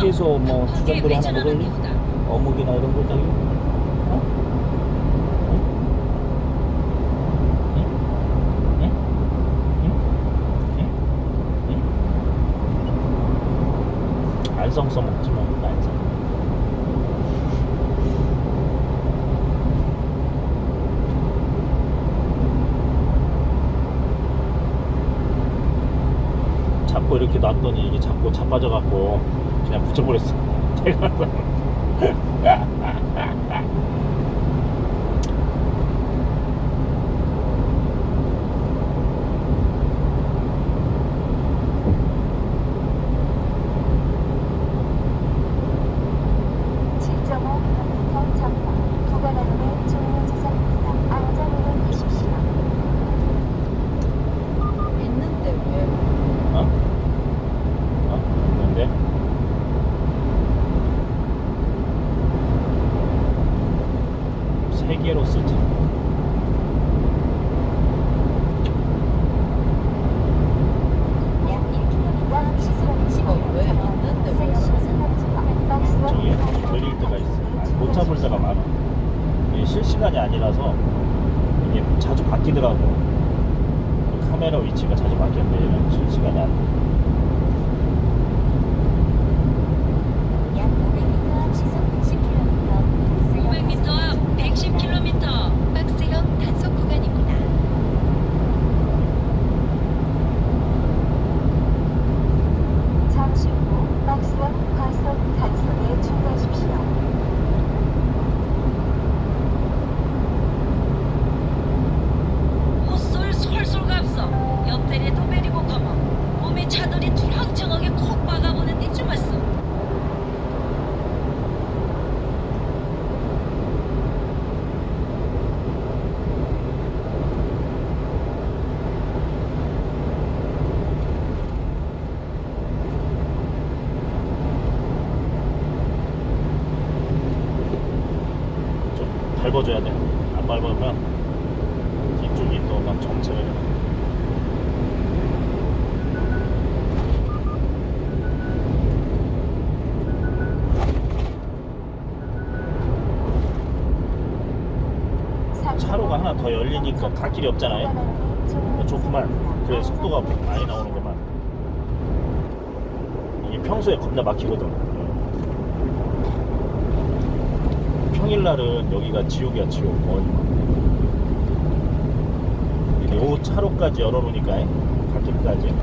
휴게소 뭐 주전부리 하나 회전하는 먹을래? 어묵이나 이런 거 저기 어? 응? 응? 응? 응? 응? 안성 써먹지 마 안성 자꾸 이렇게 놨더니 이게 자꾸 자빠져 갖고 그냥 붙여버렸어 대가서 전방 구간암의 종료 지점입니다. 안전운행 하십시오. 있는데 왜? 어? 어? 뭔데? 세 개로 쓰지. 약 1km 시속 어, 왜 있는데 왜? 저기 걸릴 때가 있어. 못 잡을 때가 많아. 이게 실시간이 아니라서 이게 자주 바뀌더라고. 카메라 위치가 자주 바뀌었는데 얘는 실시간이 안 돼. 약 500m 시속 60km 500m 앞 110km. 박스형 단속 구간입니다. 잠시 후 박스형 과속 단속에 주의하십시오. 헛솔 솔솔 갑서. 옆다리에도 베리고 가마. 몸에 차들이 두렁정하게 콕 박아보는데 좀 왔어. 좀 밟아줘야 돼. 안 밟으면 뒤쪽이 또 막 정체를 해. 차로가 하나 더 열리니까 갈 길이 없잖아요. 좋구만. 그래 속도가 많이 나오는구만. 이게 평소에 겁나 막히거든. 평일날은 여기가 지옥이야 지옥. 거의. 요 차로까지 열어놓으니까 갓길까지.